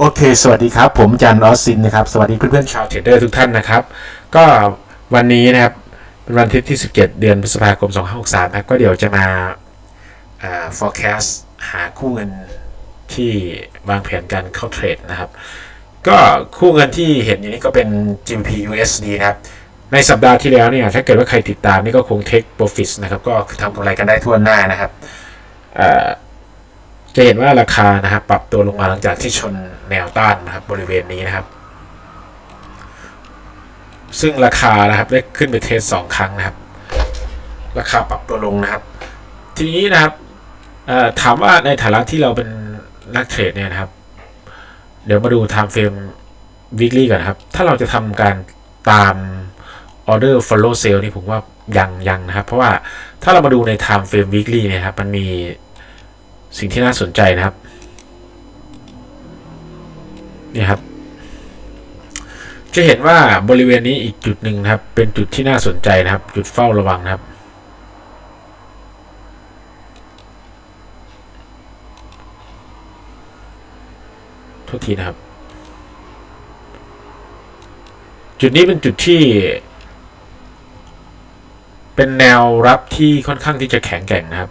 โอเค สวัสดีครับ ผมจันออสซินนะครับ สวัสดีเพื่อนๆชาวเทรดเดอร์ทุกท่านนะครับ ก็วันนี้นะครับเป็นวันทิตย์ที่ 17 เดือนพฤษภาคม 2563ครับก็เดี๋ยวจะมาา forecast หาคู่เงินที่วางแผนการเข้าเทรดนะครับ ก็คู่เงินที่เห็นอยู่นี้ก็เป็น GBP USD นะครับ ในสัปดาห์ที่แล้วเนี่ย ถ้าเกิดว่าใครติดตามนี่ก็คง take profit นะครับ ก็ทำกำไรกันได้ทั่วหน้านะครับอา จะเห็นว่าราคานะครับ ปรับตัวลงมาหลังจากที่ชนแนวต้านนะครับ บริเวณนี้นะครับ ซึ่งราคานะครับได้ขึ้นไปเทสสองครั้งนะครับ ราคาปรับตัวลงนะครับ ทีนี้นะครับถามว่าในฐานะที่เราเป็นนักเทรดเนี่ยนะครับ เดี๋ยวมาดู time frame weekly ก่อนนครับ ถ้าเราจะทำการตาม order follow sale นี่ผมว่ายังยังนะครับ เพราะว่าถ้าเรามาดูใน time frame weekly เนี่ยครับ มันมี สิ่งที่น่าสนใจนะครับ นี่ครับ จะเห็นว่าบริเวณนี้อีกจุดหนึ่งนะครับ เป็นจุดที่น่าสนใจนะครับ จุดเฝ้าระวังนะครับโทษทีนะครับ จุดนี้เป็นจุดที่ เป็นแนวรับที่ค่อนข้างที่จะแข็งแกร่งนะครับ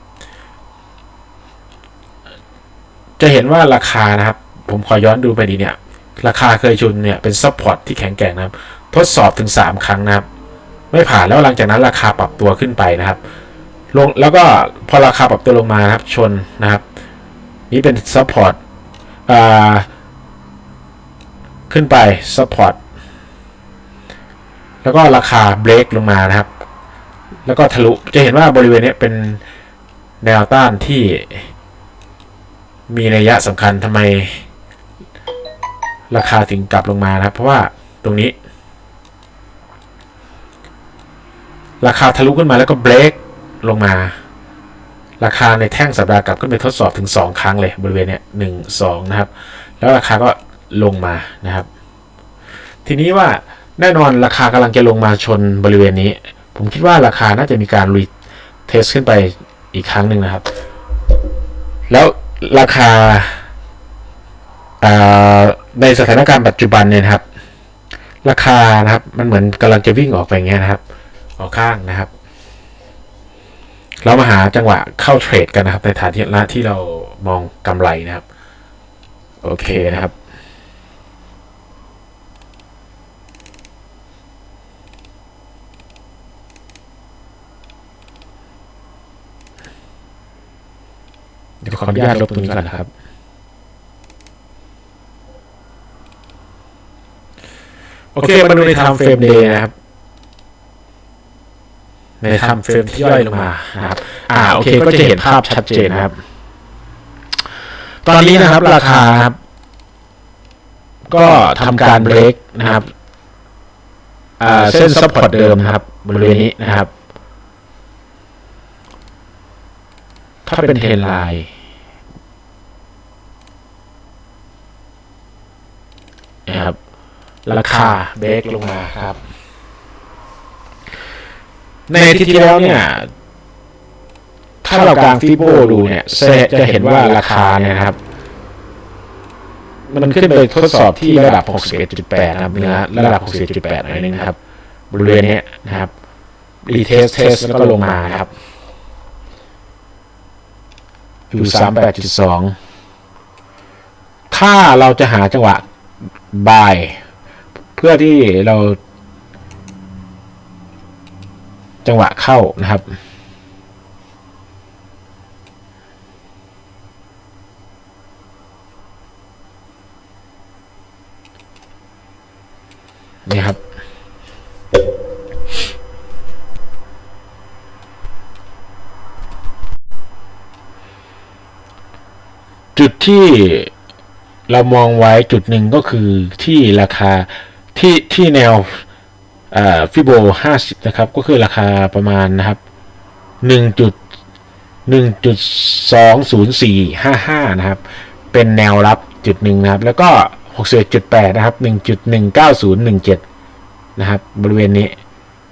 จะเห็นว่าราคานะครับ ผมขอย้อนดูไปดีเนี่ย ราคาเคยชุนเนี่ยเป็นซัพพอร์ตที่แข็งแกร่งนะครับ ทดสอบถึง 3 ครั้งนะครับ ไม่ผ่านแล้วหลังจากนั้นราคาปรับตัวขึ้นไปนะครับลงแล้วก็พอราคาปรับตัวลงมานะครับชนนะครับ นี่เป็นซัพพอร์ตขึ้นไปซัพพอร์ตแล้วก็ราคาเบรกลงมานะครับ แล้วก็ทะลุจะเห็นว่าบริเวณนี้เป็นแนวต้านที่ มีนัยยะสำคัญทำไม ราคาถึงกลับลงมานะครับ เพราะว่าตรงนี้ ราคาทะลุขึ้นมาแล้วก็เบรกลงมา ราคาในแท่งสัปดาห์กลับขึ้นไปทดสอบถึง 2 ครั้งเลยบริเวณเนี้ยหนึ่งสองนะครับ แล้วราคาก็ลงมานะครับ ทีนี้ว่าแน่นอนราคากำลังจะลงมาชนบริเวณนี้ ผมคิดว่าราคาน่าจะมีการรีเทสขึ้นไปอีกครั้งหนึ่งนะครับ แล้ว ราคาในสถานการณ์ปัจจุบันเนี่ยนะครับ ราคานะครับมันเหมือนกำลังจะวิ่งออกไปอย่างเงี้ยนะครับ ออกข้างนะครับ เรามาหาจังหวะเข้าเทรดกันนะครับ ในฐานที่ละที่เรามองกำไรนะครับ โอเคนะครับ ดี๋ยวขออนุญาตลบตรงนี้ก่อนนะครับ โอเค มาดูใน time frame day นะครับ ใน time frame ที่ย่อยลงมานะครับ อ่า โอเค ก็จะเห็นภาพชัดเจนนะครับ ตอนนี้นะครับ ราคาครับ ก็ทำการเบรกนะครับอ่าเส้นซัพพอร์ตเดิมนะครับบริเวณนี้นะครับ ถ้าเป็นเทรนไลน์ นะครับ ราคาเบรกลงมาครับ ในอาที่ที่แล้วเนี่ย ถ้าเรากางฟิโบดูเนี่ยจะเห็นว่าราคาเนี่ยนะครับ มันขึ้นไปทดสอบที่ระดับ 61.8 นะครับเนื้อระดับ 61.8หน่อยนึงนะครับ บริเวณนี้นะครับรีเทสเทสแล้วก็ลงมานะครับอยู่ 38.2 ถ้าเราจะหาจังหวะ บายเพื่อที่เรา จังหวะเข้านะครับ นี่ครับจุดที่ เรามองไว้จุดหนึ่งก็คือที่ราคาที่ที่แนวฟิโบห้าสิบนะครับ ก็คือราคาประมาณนะครับหนึ่งจุดหนึ่งจุดสองศูนย์สี่ห้าห้านะครับ เป็นแนวรับจุดหนึ่งนะครับ แล้วก็หกสิบจุดแปดนะครับหนึ่งจุดหนึ่งเก้าศูนย์หนึ่งเจ็ดนะครับ บริเวณนี้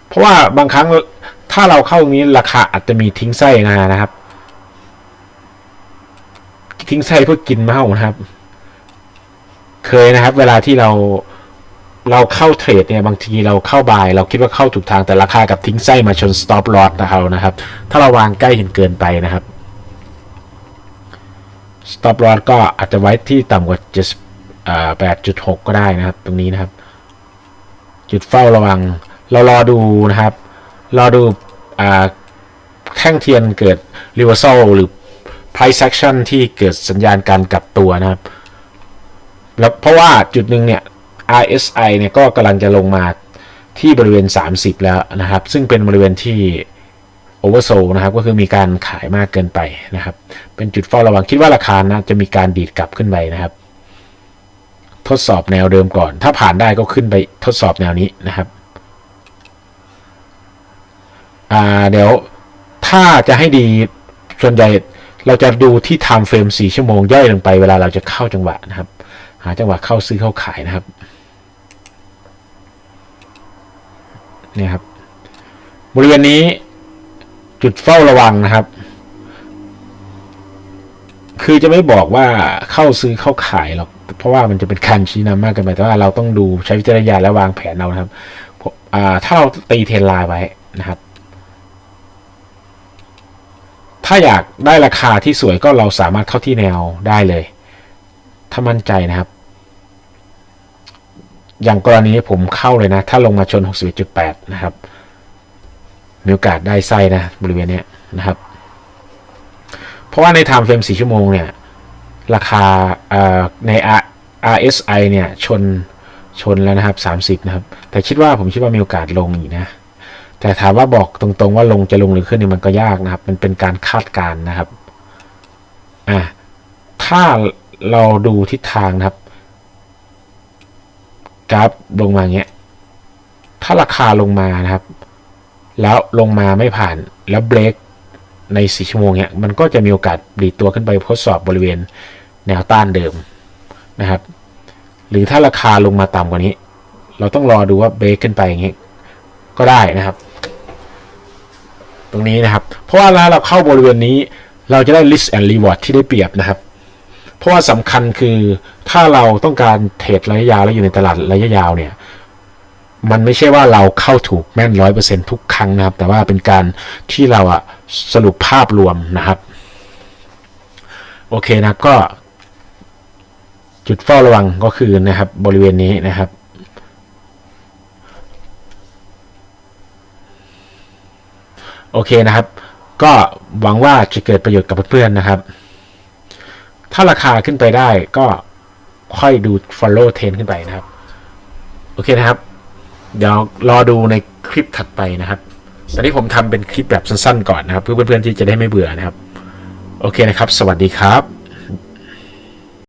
เพราะว่าบางครั้งถ้าเราเข้าตรงนี้ราคาอาจจะมีทิ้งไส้มานะครับ ทิ้งไส้เพื่อกินเมานะครับ เคยนะครับ เวลาที่เราเราเข้าเทรดเนี่ยบางทีเราเข้าบายเราคิดว่าเข้าถูกทางแต่ราคากับทิ้งไส้มาชน stop loss นะครับนะครับ ถ้าเราวางใกล้เห็นเกินไปนะครับ stop loss ก็อาจจะไว้ที่ต่ำกว่า7อ่า8.6 ก็ได้นะครับ ตรงนี้นะครับ จุดเฝ้าระวัง เรารอดูนะครับ รอดูอ่าแท่งเทียนเกิด reversal หรือ price action ที่เกิดสัญญาณการกลับตัวนะครับ แล้วเพราะว่าจุดหนึ่งเนี่ย RSI เนี่ยก็กำลังจะลงมาที่บริเวณ 30 แล้วนะครับ ซึ่งเป็นบริเวณที่ oversold นะครับ ก็คือมีการขายมากเกินไปนะครับ เป็นจุดเฝ้าระวังคิดว่าราคานะจะมีการดีดกลับขึ้นไปนะครับ ทดสอบแนวเดิมก่อน ถ้าผ่านได้ก็ขึ้นไปทดสอบแนวนี้นะครับเดี๋ยวถ้าจะให้ดีส่วนใหญ่เราจะดูที่ time frame 4 ชั่วโมงย่อยลงไปเวลาเราจะเข้าจังหวะนะครับ หาจังหวะเข้าซื้อเข้าขายนะครับเนี่ยครับ บริเวณนี้จุดเฝ้าระวังนะครับ คือจะไม่บอกว่าเข้าซื้อเข้าขายหรอกเพราะว่ามันจะเป็นการชี้นำมากเกินไปแต่ว่าเราต้องดูใช้วิจารณญาณและวางแผนเอานะครับผมอ่าถ้าเราตีเทรนไลน์ไว้นะครับ ถ้าอยากได้ราคาที่สวยก็เราสามารถเข้าที่แนวได้เลย ถ้ามั่นใจนะครับ อย่างกรณีผมเข้าเลยนะ ถ้าลงมาชน 61.8 นะครับ มีโอกาสได้ไส้นะ บริเวณนี้นะครับ เพราะว่าใน time frame 4ชั่วโมงเนี่ย ราคาเอ่อใน R- RSI เนี่ยชนชนแล้วนะครับ 30 นะครับ แต่คิดว่าผมคิดว่ามีโอกาสลงอีกนะ แต่ถามว่าบอกตรงๆว่าลงจะลงหรือขึ้นเนี่ยมันก็ยากนะครับ มันเป็นการคาดการณ์นะครับ อะถ้าเราดูทิศทางนะครับ กราฟลงมาเงี้ย ถ้าราคาลงมานะครับ แล้วลงมาไม่ผ่านแล้วเบรกใน4ชั่วโมงเนี้ยมันก็จะมีโอกาสดีดตัวขึ้นไปทดสอบบริเวณแนวต้านเดิมนะครับ หรือถ้าราคาลงมาต่ำกว่านี้ เราต้องรอดูว่าเบรกขึ้นไปอย่างงี้ก็ได้นะครับ ตรงนี้นะครับ เพราะว่าเวลาเราเข้าบริเวณนี้ เราจะได้ risk and reward ที่ได้เปรียบนะครับ ราะว่าสำคัญคือถ้าเราต้องการเทรดระยะยาวแล้วอยู่ในตลาดระยะยาวเนี่ยมันไม่ใช่ว่าเราเข้าถูกแม่นร้อยเปอร์เซ็นทุกครั้งนะครับ แต่ว่าเป็นการที่เราอะสรุปภาพรวมนะครับ โอเคนะก็ จุดเฝ้าระวังก็คือนะครับ บริเวณนี้นะครับ โอเคนะครับ ก็หวังว่าจะเกิดประโยชน์กับเพื่อนๆนะครับ ถ้าราคาขึ้นไปได้ก็ค่อยดู follow trend ขึ้นไปนะครับ โอเคนะครับ เดี๋ยวรอดูในคลิปถัดไปนะครับตอนนี้ผมทำเป็นคลิปแบบสั้นๆก่อนนะครับ เพื่อเพื่อนๆที่จะได้ไม่เบื่อนะครับ โอเคนะครับ สวัสดีครับ